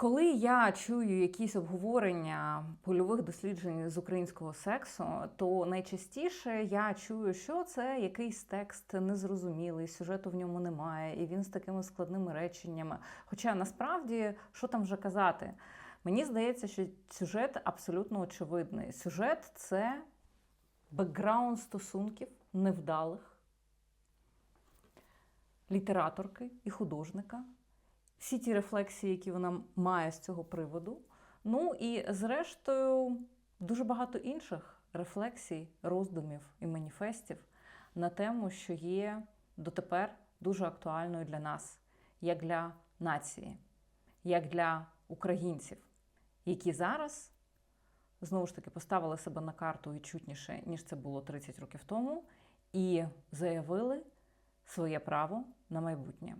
Коли я чую якісь обговорення польових досліджень з українського сексу, то найчастіше я чую, що це якийсь текст незрозумілий, сюжету в ньому немає, і він з такими складними реченнями. Хоча насправді, що там вже казати? Мені здається, що сюжет абсолютно очевидний. Сюжет це бекграунд стосунків невдалих літераторки і художника всі ті рефлексії, які вона має з цього приводу. Ну і зрештою, дуже багато інших рефлексій, роздумів і маніфестів на тему, що є дотепер дуже актуальною для нас, як для нації, як для українців, які зараз знову ж таки поставили себе на карту і чутніше, ніж це було 30 років тому, і заявили своє право на майбутнє.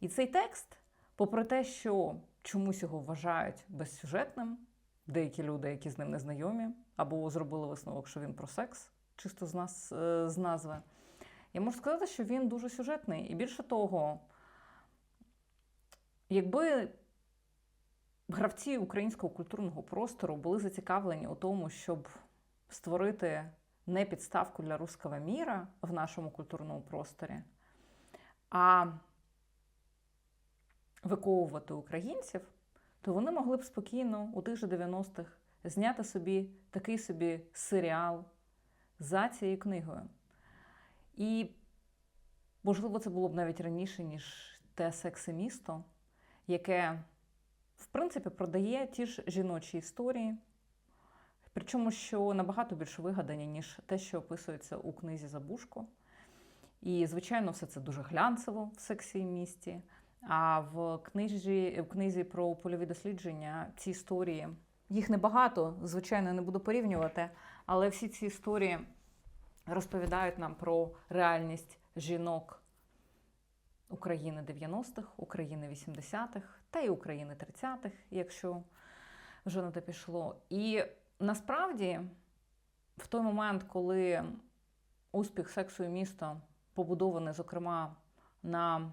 І цей текст Попри те, що чомусь його вважають безсюжетним, деякі люди, які з ним не знайомі, або зробили висновок, що він про секс, чисто з нас е, з назви, я можу сказати, що він дуже сюжетний. І більше того, якби гравці українського культурного простору були зацікавлені у тому, щоб створити не підставку для руского міра в нашому культурному просторі, а виковувати українців, то вони могли б спокійно у тих же 90-х зняти собі такий собі серіал за цією книгою. І, можливо, це було б навіть раніше, ніж те секси місто, яке, в принципі, продає ті ж жіночі історії. Причому, що набагато більш вигадані, ніж те, що описується у книзі Забушко. І, звичайно, все це дуже глянцево в сексі місті. А в книжі, в книзі про польові дослідження ці історії, їх небагато, звичайно, не буду порівнювати, але всі ці історії розповідають нам про реальність жінок України 90-х, України 80-х та й України 30-х, якщо вже на те пішло. І насправді, в той момент, коли успіх сексу і міста побудований, зокрема, на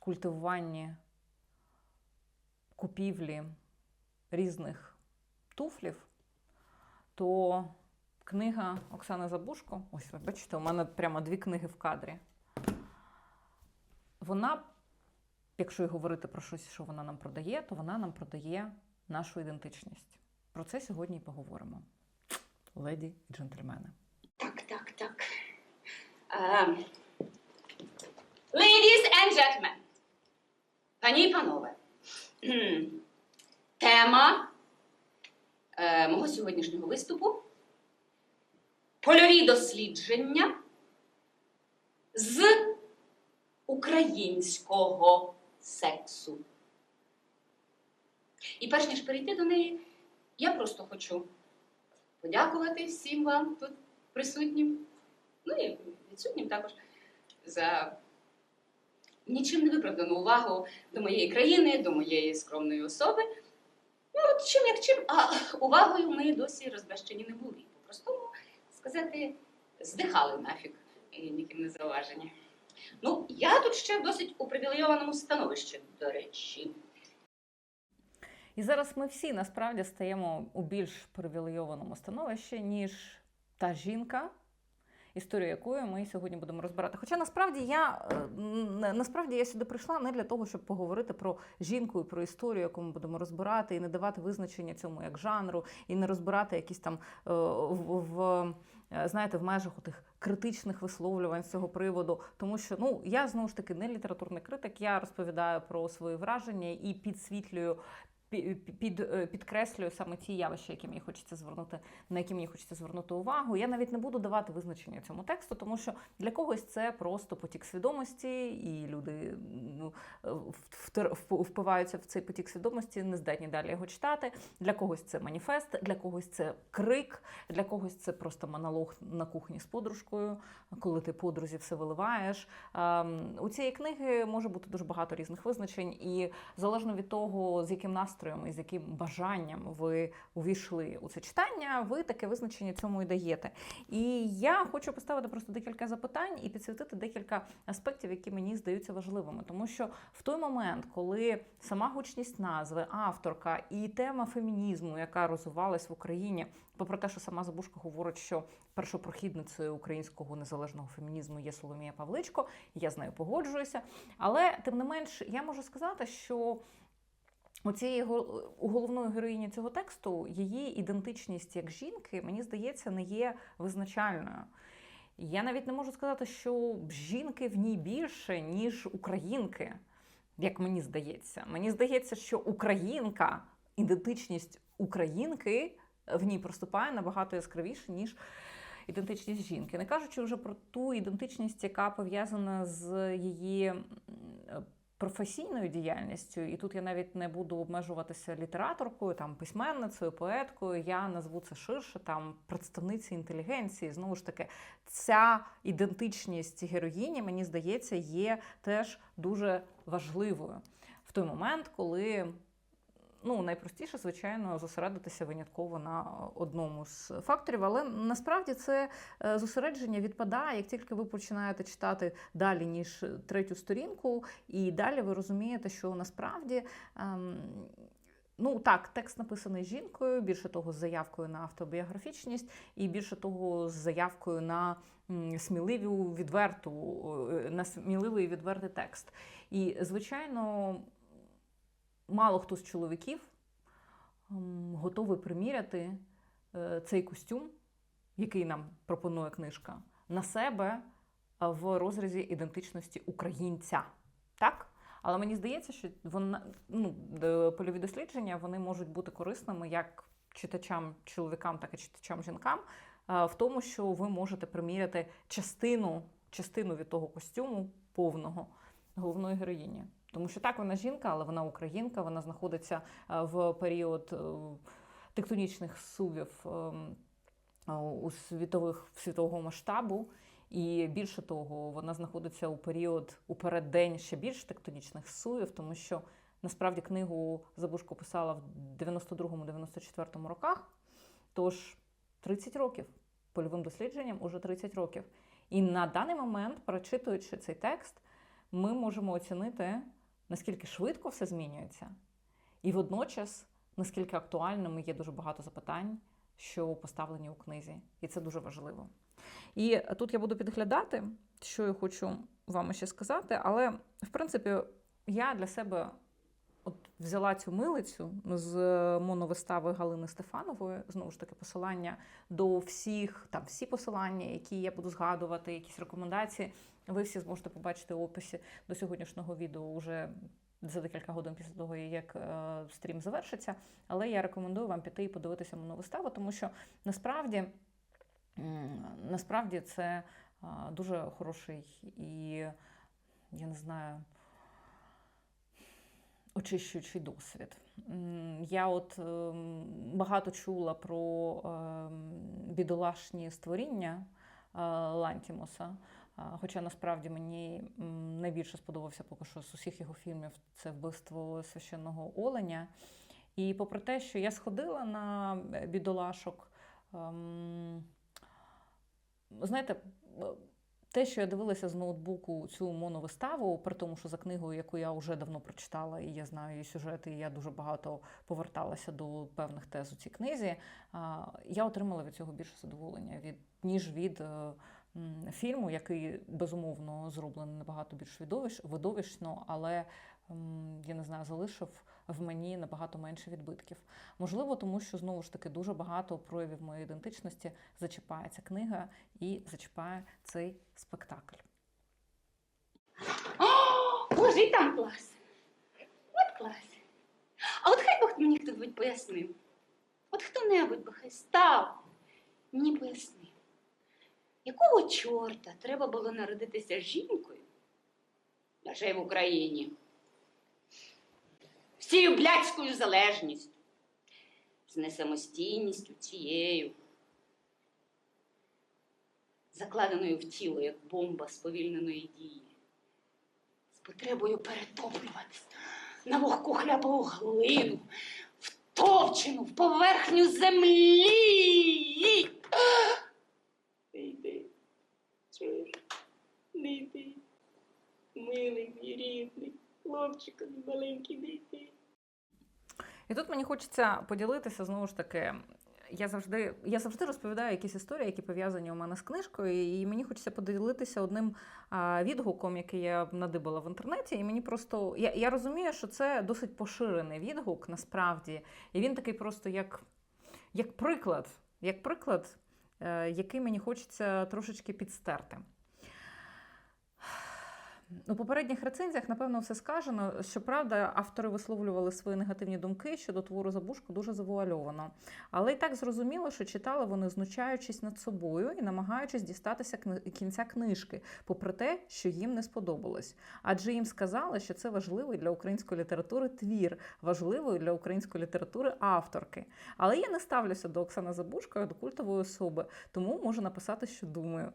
культивуванні купівлі різних туфлів, то книга Оксани Забушко, ось ви бачите, у мене прямо дві книги в кадрі. Вона, якщо й говорити про щось, що вона нам продає, то вона нам продає нашу ідентичність. Про це сьогодні і поговоримо. Леді і джентльмени. Так, так, так. Ем, Ladies and gentlemen, пані і панове, тема е, мого сьогоднішнього виступу. Польові дослідження з українського сексу. І перш ніж перейти до неї, я просто хочу подякувати всім вам тут присутнім, ну і відсутнім також за нічим не виправдану увагу до моєї країни, до моєї скромної особи. Ну, от чим як чим, а увагою ми досі розбещені не були. По-простому сказати, здихали нафіг ніким не зауважені. Ну, я тут ще досить у привілейованому становищі, до речі. І зараз ми всі насправді стаємо у більш привілейованому становищі, ніж та жінка, історію якої ми сьогодні будемо розбирати. Хоча насправді я е, насправді я сюди прийшла не для того, щоб поговорити про жінку і про історію, яку ми будемо розбирати, і не давати визначення цьому як жанру, і не розбирати якісь там е, в, е, знаєте, в межах тих критичних висловлювань з цього приводу. Тому що ну я знову ж таки не літературний критик, я розповідаю про свої враження і підсвітлюю пі- під, е, підкреслюю саме ті явища, які мені хочеться звернути, на які мені хочеться звернути увагу. Я навіть не буду давати визначення цьому тексту, тому що для когось це просто потік свідомості, і люди ну, втер- впиваються в цей потік свідомості, не здатні далі його читати. Для когось це маніфест, для когось це крик, для когось це просто монолог на кухні з подружкою, коли ти подрузі все виливаєш. Ем, У цієї книги може бути дуже багато різних визначень, і залежно від того, з яким настроєм настроєм і з яким бажанням ви увійшли у це читання, ви таке визначення цьому і даєте. І я хочу поставити просто декілька запитань і підсвітити декілька аспектів, які мені здаються важливими. Тому що в той момент, коли сама гучність назви, авторка і тема фемінізму, яка розвивалась в Україні, попри те, що сама Забушка говорить, що першопрохідницею українського незалежного фемінізму є Соломія Павличко, я з нею погоджуюся. Але тим не менш, я можу сказати, що у цієї у головної героїні цього тексту її ідентичність як жінки, мені здається, не є визначальною. Я навіть не можу сказати, що жінки в ній більше, ніж українки, як мені здається. Мені здається, що українка, ідентичність українки в ній проступає набагато яскравіше, ніж ідентичність жінки. Не кажучи вже про ту ідентичність, яка пов'язана з її професійною діяльністю, і тут я навіть не буду обмежуватися літераторкою, там письменницею, поеткою. Я назву це ширше, там представниці інтелігенції. Знову ж таки, ця ідентичність героїні, мені здається, є теж дуже важливою в той момент, коли. Ну, найпростіше, звичайно, зосередитися винятково на одному з факторів, але насправді це е, зосередження відпадає, як тільки ви починаєте читати далі, ніж третю сторінку, і далі ви розумієте, що насправді. ем, Ну так, текст написаний жінкою, більше того, з заявкою на автобіографічність, і більше того, з заявкою на сміливу відверту, е, на сміливий відвертий текст. І, звичайно, мало хто з чоловіків готовий приміряти е, цей костюм, який нам пропонує книжка, на себе в розрізі ідентичності українця. Так? Але мені здається, що вона, ну, польові дослідження вони можуть бути корисними як читачам чоловікам, так і читачам жінкам, в тому, що ви можете приміряти частину, частину від того костюму повного головної героїні. Тому що так, вона жінка, але вона українка, вона знаходиться е, в період е, тектонічних сувів е, у світових світового масштабу. І більше того, вона знаходиться у період у переддень ще більш тектонічних сувів, тому що насправді книгу Забушко писала в 92-94 роках. Тож 30 років польовим дослідженням уже 30 років. І на даний момент, перечитуючи цей текст, ми можемо оцінити, наскільки швидко все змінюється, і водночас наскільки актуальними є дуже багато запитань, що поставлені у книзі, і це дуже важливо. І тут я буду підглядати, що я хочу вам ще сказати, але в принципі я для себе от взяла цю милицю з моновистави Галини Стефанової, знову ж таки, посилання до всіх, там всі посилання, які я буду згадувати, якісь рекомендації. Ви всі зможете побачити в описі до сьогоднішнього відео уже за декілька годин після того, як е, стрім завершиться. Але я рекомендую вам піти і подивитися моновиставу, тому що насправді, насправді це е, дуже хороший і я не знаю. Очищуючий досвід. Я от ем, багато чула про ем, бідолашні створіння е, Лантімуса. Хоча насправді мені найбільше сподобався поки що з усіх його фільмів це вбивство священного оленя. І попри те, що я сходила на е, бідолашок, ем, знаєте, е, те, що я дивилася з ноутбуку цю моновиставу, при тому, що за книгою, яку я вже давно прочитала, і я знаю її сюжети, і я дуже багато поверталася до певних тез у цій книзі, я отримала від цього більше задоволення, від, ніж від е, фільму, який безумовно зроблений набагато більш видовищ, видовищно, але я не знаю, залишив в мені набагато менше відбитків. Можливо, тому що знову ж таки дуже багато проявів моєї ідентичності зачіпає ця книга і зачіпає цей спектакль. О, Боже, там клас. От клас. А от хай Бог мені хто-небудь пояснив. От хто-небудь би хай став, мені пояснив, якого чорта треба було народитися жінкою, а ще в Україні, з цією блядською залежністю, з несамостійністю цією, закладеною в тіло, як бомба сповільненої дії. З потребою перетоплюватися, на вогку хляпу глину, втовчену в поверхню землі. Чуєш? Не йди. Милий мій рідний, хлопчику мій маленький, не. І тут мені хочеться поділитися знову ж таки. Я завжди, я завжди розповідаю якісь історії, які пов'язані у мене з книжкою, і мені хочеться поділитися одним відгуком, який я надибала в інтернеті. І мені просто я, я розумію, що це досить поширений відгук насправді. І він такий просто як, як приклад, як приклад, який мені хочеться трошечки підстерти. У попередніх рецензіях, напевно, все сказано. Щоправда, автори висловлювали свої негативні думки щодо твору Забушко дуже завуальовано. Але й так зрозуміло, що читали вони, знущаючись над собою і намагаючись дістатися кінця книжки, попри те, що їм не сподобалось. Адже їм сказали, що це важливий для української літератури твір, важливий для української літератури авторки. Але я не ставлюся до Оксани Забушко як до культової особи, тому можу написати, що думаю.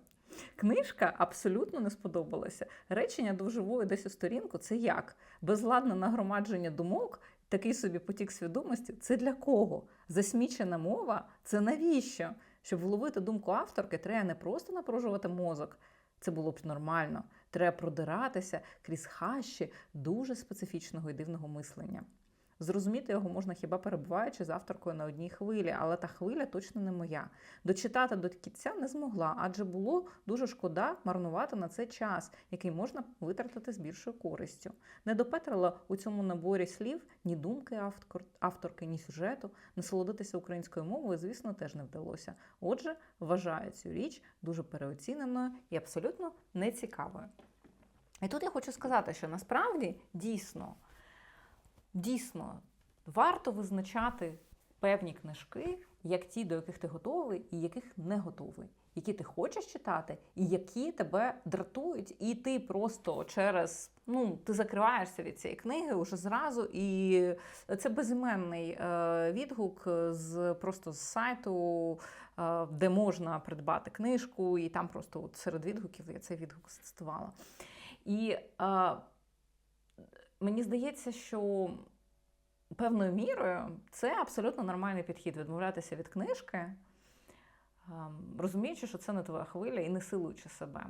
Книжка абсолютно не сподобалася. Речення довживої десь у сторінку це як? Безладне нагромадження думок, такий собі потік свідомості це для кого? Засмічена мова це навіщо? Щоб вловити думку авторки, треба не просто напружувати мозок. Це було б нормально. Треба продиратися крізь хащі дуже специфічного і дивного мислення. Зрозуміти його можна хіба перебуваючи з авторкою на одній хвилі, але та хвиля точно не моя. Дочитати до кінця не змогла, адже було дуже шкода марнувати на це час, який можна витратити з більшою користю. Не допетрила у цьому наборі слів ні думки автор- авторки, ні сюжету. Насолодитися українською мовою, звісно, теж не вдалося. Отже, вважаю цю річ дуже переоціненою і абсолютно нецікавою. І тут я хочу сказати, що насправді дійсно дійсно варто визначати певні книжки, як ті, до яких ти готовий, і яких не готовий, які ти хочеш читати, і які тебе дратують, і ти просто через ну ти закриваєшся від цієї книги уже зразу. І це безіменний е, відгук з просто з сайту, е, де можна придбати книжку, і там просто от серед відгуків я цей відгук цитувала. І е, мені здається, що певною мірою це абсолютно нормальний підхід відмовлятися від книжки, ем, розуміючи, що це не твоя хвиля і не силуючи себе.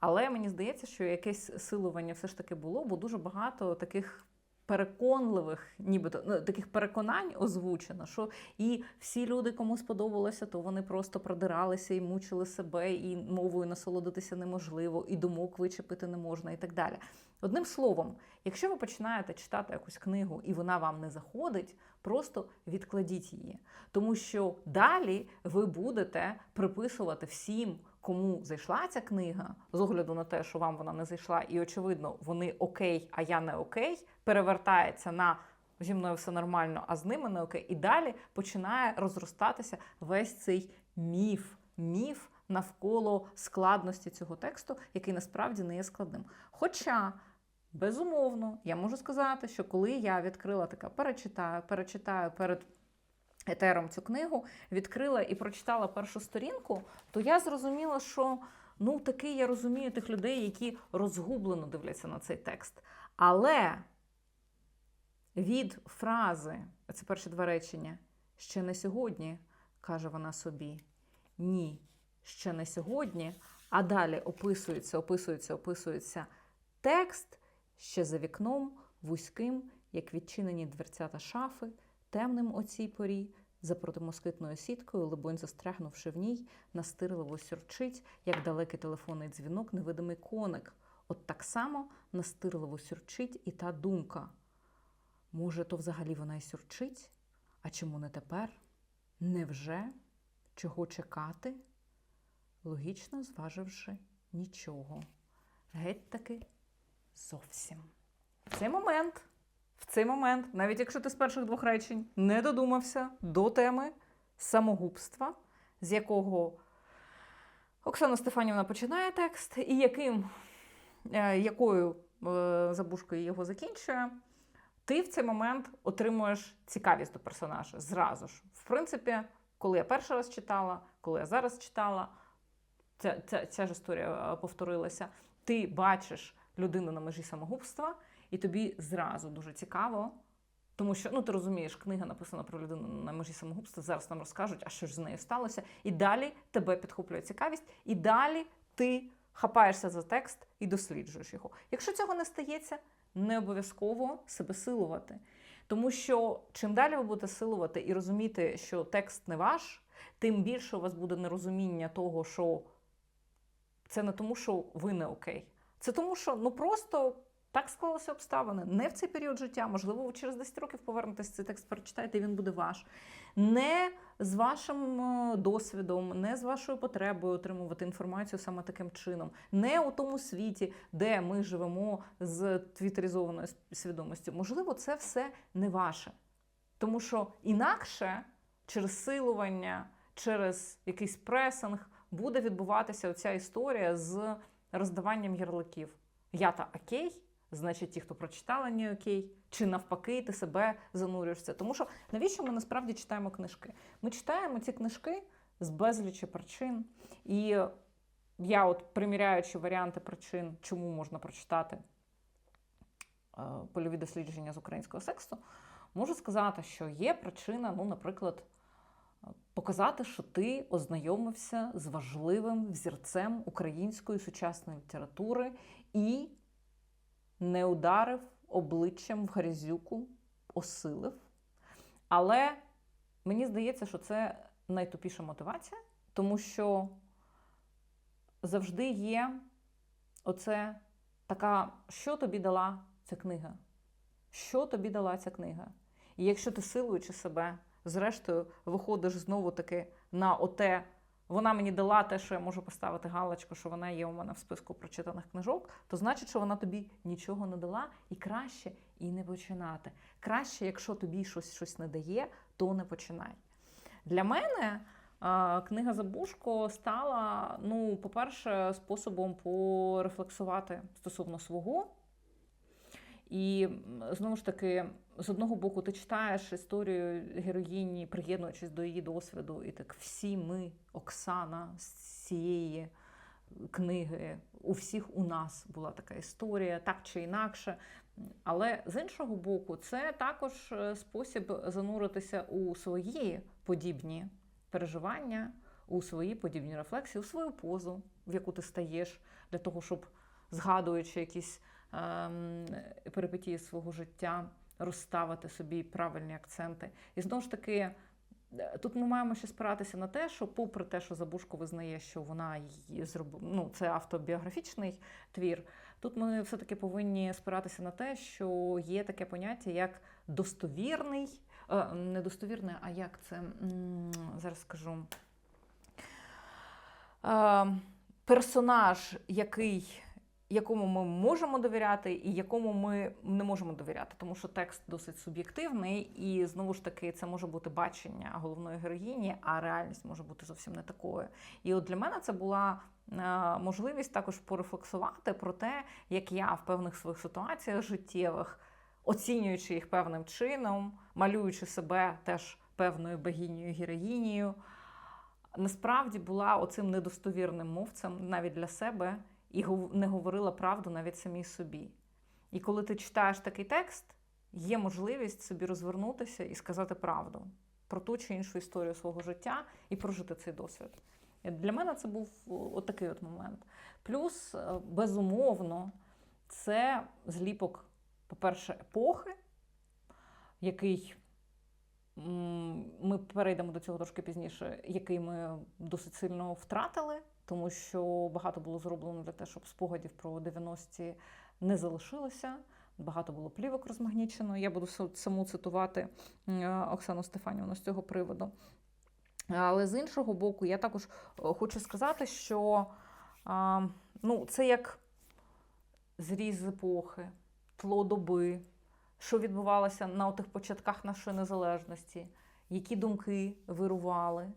Але мені здається, що якесь силування все ж таки було, бо дуже багато таких. Переконливих, нібито ну, таких переконань озвучено, що і всі люди, кому сподобалося, то вони просто продиралися і мучили себе, і мовою насолодитися неможливо, і думок вичепити не можна, і так далі. Одним словом, якщо ви починаєте читати якусь книгу і вона вам не заходить, просто відкладіть її. Тому що далі ви будете приписувати всім, кому зайшла ця книга, з огляду на те, що вам вона не зайшла, і очевидно, вони окей, а я не окей, перевертається на зі мною все нормально, а з ними не окей. І далі починає розростатися весь цей міф. Міф навколо складності цього тексту, який насправді не є складним. Хоча, безумовно, я можу сказати, що коли я відкрила така, перечитаю, перечитаю перед етером цю книгу, відкрила і прочитала першу сторінку, то я зрозуміла, що ну таки я розумію тих людей, які розгублено дивляться на цей текст. Але від фрази, це перші два речення, ще не сьогодні, каже вона собі. Ні, ще не сьогодні. А далі описується, описується, описується текст ще за вікном, вузьким, як відчинені дверцята шафи, темним о цій порі, за протимоскитною сіткою, либонь, застрягнувши в ній, настирливо сюрчить, як далекий телефонний дзвінок, невидимий коник. От так само настирливо сюрчить і та думка. Може, то взагалі вона й сюрчить? А чому не тепер? Невже? Чого чекати? Логічно зваживши нічого. Геть таки зовсім. В цей момент, в цей момент, навіть якщо ти з перших двох речень не додумався до теми самогубства, з якого Оксана Стефанівна починає текст, і яким, е, якою е, забушкою його закінчує, ти в цей момент отримуєш цікавість до персонажа зразу ж. В принципі, коли я перший раз читала, коли я зараз читала, ця, ця, ця ж історія е, повторилася. Ти бачиш людину на межі самогубства, і тобі зразу дуже цікаво. Тому що ну ти розумієш, книга написана про людину на межі самогубства. Зараз нам розкажуть, а що ж з нею сталося. І далі тебе підхоплює цікавість, і далі ти хапаєшся за текст і досліджуєш його. Якщо цього не стається, не обов'язково себе силувати. Тому що чим далі ви будете силувати і розуміти, що текст не ваш, тим більше у вас буде нерозуміння того, що це не тому, що ви не окей. Це тому, що ну просто так склалися обставини. Не в цей період життя. Можливо, ви через 10 років повернетесь цей текст, перечитаєте, і він буде ваш. Не з вашим е, досвідом, не з вашою потребою отримувати інформацію саме таким чином, не у тому світі, де ми живемо з твітеризованою свідомістю. Можливо, це все не ваше. Тому що інакше через силування, через якийсь пресинг буде відбуватися оця історія з роздаванням ярликів. Я та окей, значить, ті, хто прочитали, не окей, чи навпаки, ти себе занурюєшся. Тому що навіщо ми насправді читаємо книжки? Ми читаємо ці книжки з безлічі причин. І я, от приміряючи варіанти причин, чому можна прочитати е, польові дослідження з українського сексу, можу сказати, що є причина, ну, наприклад, показати, що ти ознайомився з важливим взірцем української сучасної літератури і не ударив обличчям в грязюку, осилив. Але мені здається, що це найтупіша мотивація, тому що завжди є оце така, що тобі дала ця книга? Що тобі дала ця книга? І якщо ти силуючи себе, зрештою, виходиш знову таки на оте, вона мені дала те, що я можу поставити галочку, що вона є у мене в списку прочитаних книжок, то значить, що вона тобі нічого не дала, і краще і не починати. Краще, якщо тобі щось, щось не дає, то не починай. Для мене книга Забушко стала, ну, по-перше, способом порефлексувати стосовно свого. І знову ж таки, з одного боку, ти читаєш історію героїні, приєднуючись до її досвіду, і так всі ми, Оксана, з цієї книги, у всіх у нас була така історія, так чи інакше. Але з іншого боку, це також е, спосіб зануритися у свої подібні переживання, у свої подібні рефлексії, у свою позу, в яку ти стаєш, для того, щоб згадуючи якісь перипетії свого життя, розставити собі правильні акценти. І знову ж таки, е, тут ми маємо ще спиратися на те, що, попри те, що Забушко визнає, що вона її зроб... ну, це автобіографічний твір, тут ми все-таки повинні спиратися на те, що є таке поняття як достовірний, е, не достовірний, а як це зараз скажу. Е, персонаж, який якому ми можемо довіряти, і якому ми не можемо довіряти, тому що текст досить суб'єктивний, і знову ж таки це може бути бачення головної героїні, а реальність може бути зовсім не такою. І от для мене це була е, можливість також порефлексувати про те, як я в певних своїх ситуаціях життєвих, оцінюючи їх певним чином, малюючи себе теж певною богинею героїнею, насправді була оцим недостовірним мовцем навіть для себе і не говорила правду навіть самій собі. І коли ти читаєш такий текст, є можливість собі розвернутися і сказати правду про ту чи іншу історію свого життя і прожити цей досвід. Для мене це був от такий от момент. Плюс, е, безумовно, це зліпок, по-перше, епохи, який ми перейдемо до цього трошки пізніше, який ми досить сильно втратили, тому що багато було зроблено для того, щоб спогадів про 90-ті не залишилося. Багато було плівок розмагнічено. Я буду саму цитувати е, Оксану Стефанівну з цього приводу. Але з іншого боку, я також е, хочу сказати, що ну, це як зріз епохи, тло доби, що відбувалося на тих початках нашої незалежності, які думки вирували.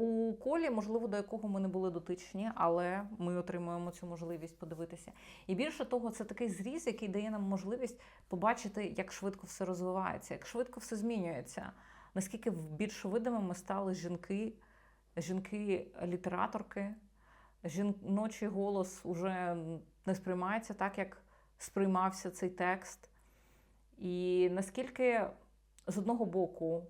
У колі, можливо, до якого ми не були дотичні, але ми отримуємо цю можливість подивитися. І більше того, це такий зріз, який дає нам можливість побачити, як швидко все розвивається, як швидко все змінюється, наскільки більш видимими стали жінки, жінки-літераторки, жіночий голос уже не сприймається так, як сприймався цей текст, і наскільки з одного боку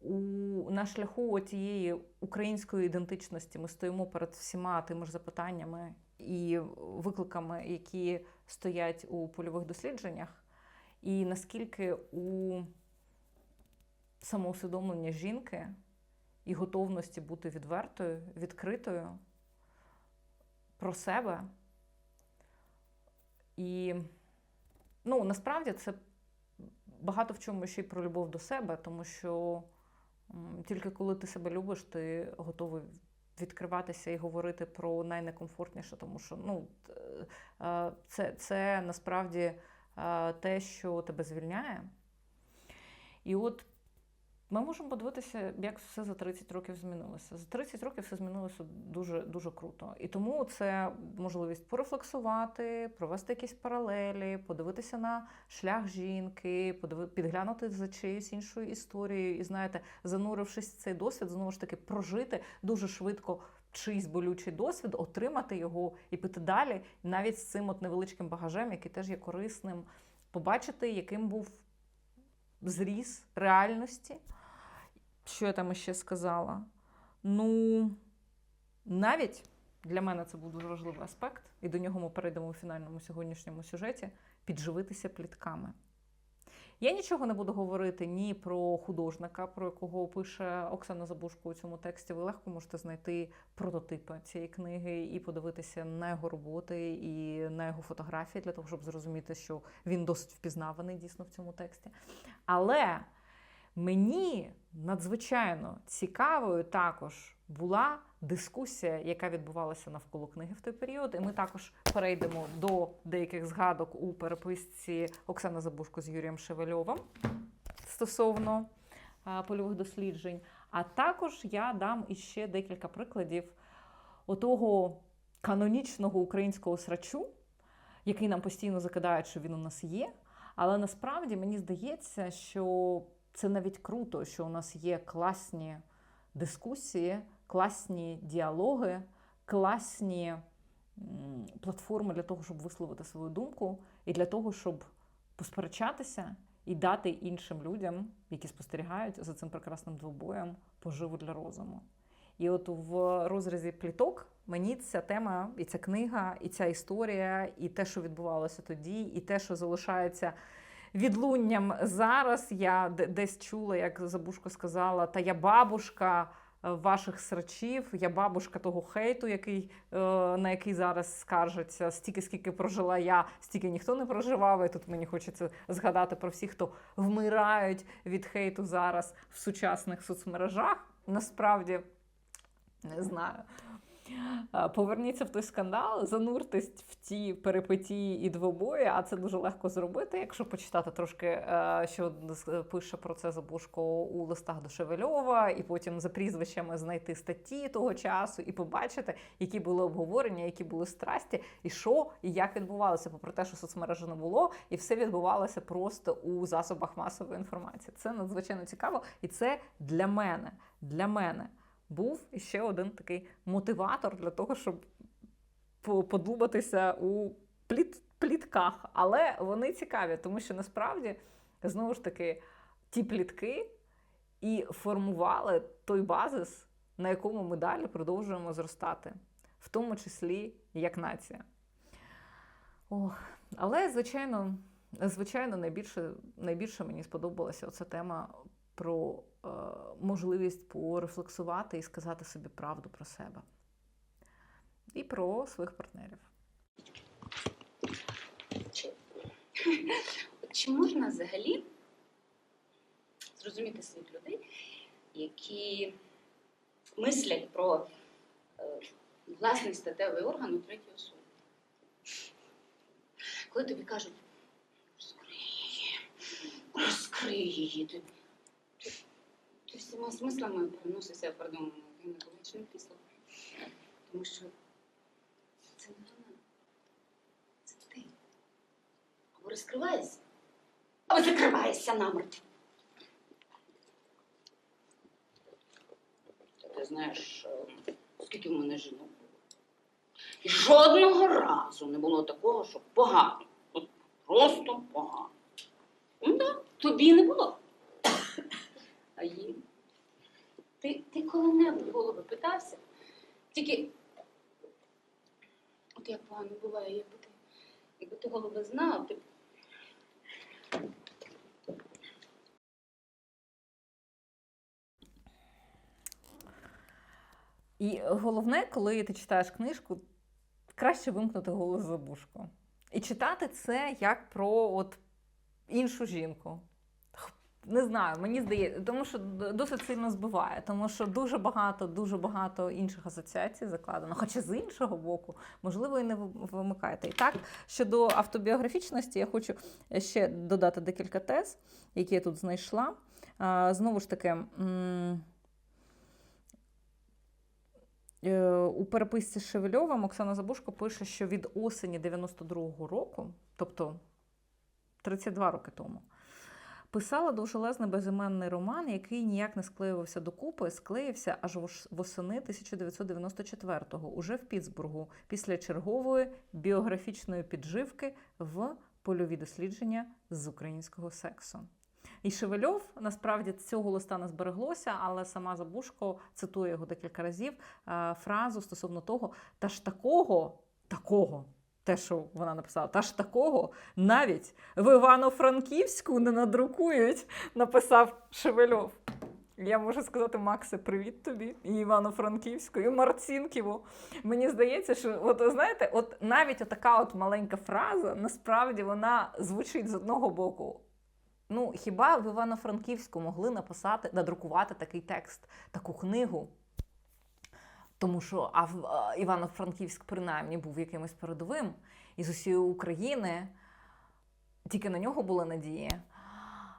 у, на шляху тієї української ідентичності ми стоїмо перед всіма тими ж запитаннями і викликами, які стоять у польових дослідженнях, і наскільки у самоусвідомлення жінки і готовності бути відвертою, відкритою про себе. І ну, насправді це багато в чому ще й про любов до себе, тому що тільки коли ти себе любиш, ти готовий відкриватися і говорити про найнекомфортніше, тому що ну, е, це, це насправді е, те, що тебе звільняє. І от ми можемо подивитися, як все за 30 років змінилося. За 30 років все змінилося дуже дуже круто. І тому це можливість порефлексувати, провести якісь паралелі, подивитися на шлях жінки, підглянути за чиюсь іншою історією, і знаєте, занурившись в цей досвід, знову ж таки прожити дуже швидко чийсь болючий досвід, отримати його і піти далі, навіть з цим от невеличким багажем, який теж є корисним, побачити, яким був зріз реальності. Що я там ще сказала? Ну, навіть для мене це був дуже важливий аспект, і до нього ми перейдемо у фінальному сьогоднішньому сюжеті підживитися плітками. Я нічого не буду говорити ні про художника, про якого пише Оксана Забушко у цьому тексті. Ви легко можете знайти прототипи цієї книги і подивитися на його роботи і на його фотографії для того, щоб зрозуміти, що він досить впізнаваний дійсно в цьому тексті. Але мені надзвичайно цікавою також була дискусія, яка відбувалася навколо книги в той період. І ми також перейдемо до деяких згадок у переписці Оксани Забушко з Юрієм Шевельовим стосовно польових досліджень. А також я дам іще декілька прикладів отого канонічного українського срачу, який нам постійно закидають, що він у нас є. Але насправді мені здається, що це навіть круто, що у нас є класні дискусії, класні діалоги, класні платформи для того, щоб висловити свою думку, і для того, щоб посперечатися і дати іншим людям, які спостерігають за цим прекрасним двобоєм, поживу для розуму. І от в розрізі пліток мені ця тема, і ця книга, і ця історія, і те, що відбувалося тоді, і те, що залишається відлунням зараз. Я десь чула, як Забушко сказала, та я бабушка е, ваших срачів, я бабушка того хейту, який, е, на який зараз скаржаться. Стільки, скільки прожила я, стільки ніхто не проживав. І тут мені хочеться згадати про всіх, хто вмирають від хейту зараз в сучасних соцмережах. Насправді не знаю. Поверніться в той скандал, зануртесь в ті перипетії і двобої, а це дуже легко зробити, якщо почитати трошки, е, що пише про це Забушко у листах до Шевельова, і потім за прізвищами знайти статті того часу і побачити, які були обговорення, які були страсті, і що і як відбувалося, попри те, що соцмережі не було, і все відбувалося просто у засобах масової інформації. Це надзвичайно цікаво, і це для мене, для мене був іще один такий мотиватор для того, щоб по- подуматися у пліт, плітках. Але вони цікаві, тому що насправді знову ж таки ті плітки і формували той базис, на якому ми далі продовжуємо зростати, в тому числі як нація. Ох, але, звичайно, звичайно, найбільше, найбільше мені сподобалася оця тема про е, можливість порефлексувати і сказати собі правду про себе і про своїх партнерів. Чи, можна взагалі зрозуміти своїх людей, які мислять про е, власний статевий орган у третій особі? Коли тобі кажуть, розкрий її, розкрий її, ти всіма смислами переносишся, пардон, на гінекологічне крісло. Тому що це не вона, це ти. Або розкриваєшся, або закриваєшся намертво. Ти знаєш, е, скільки в мене жінок було. І жодного разу не було такого, щоб погано. От просто погано. Ну да, тобі не було. А їм. Ти, ти коли-небудь голови питався? Тільки. От як погано буває, якби ти, якби ти голубе знав, ти. І головне, коли ти читаєш книжку, краще вимкнути голос за бушку. І читати це як про от іншу жінку. Не знаю, мені здається, тому що досить сильно збиває, тому що дуже багато, дуже багато інших асоціацій закладено. Хоча з іншого боку, можливо, і не ви- вимикаєте. І так, щодо автобіографічності, я хочу ще додати декілька тез, які я тут знайшла. Знову ж таки. Е, У переписці з Оксана Забушко пише, що від осені 92-го року, тобто 32 роки тому, писала довжелезний безіменний роман, який ніяк не склеювався докупи, склеївся аж восени 1994-го, уже в Пітсбургу, після чергової біографічної підживки в польові дослідження з українського сексу. І Шевельов насправді цього листа не збереглося, але сама Забушко цитує його декілька разів е, фразу стосовно того, та ж такого, такого, те, що вона написала, та ж такого навіть в Івано-Франківську не надрукують, написав Шевельов. Я можу сказати, Максе, привіт тобі, і Івано-Франківську, і Марцінківу. Мені здається, що от знаєте, от навіть така от маленька фраза, насправді вона звучить з одного боку. Ну, хіба в Івано-Франківську могли написати, надрукувати такий текст, таку книгу? Тому що а а, Івано-Франківськ принаймні був якимось передовим, і з усієї України тільки на нього були надії.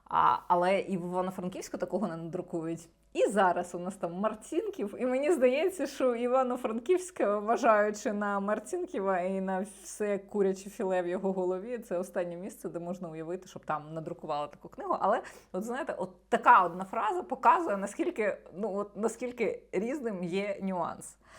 А, але і в Івано-Франківську такого не надрукують. І зараз у нас там Марцінків, і мені здається, що Івано-Франківське, вважаючи на Марцінківа і на все куряче філе в його голові, це останнє місце, де можна уявити, щоб там надрукували таку книгу. Але от знаєте, от така одна фраза показує, наскільки, ну от наскільки різним є нюанс.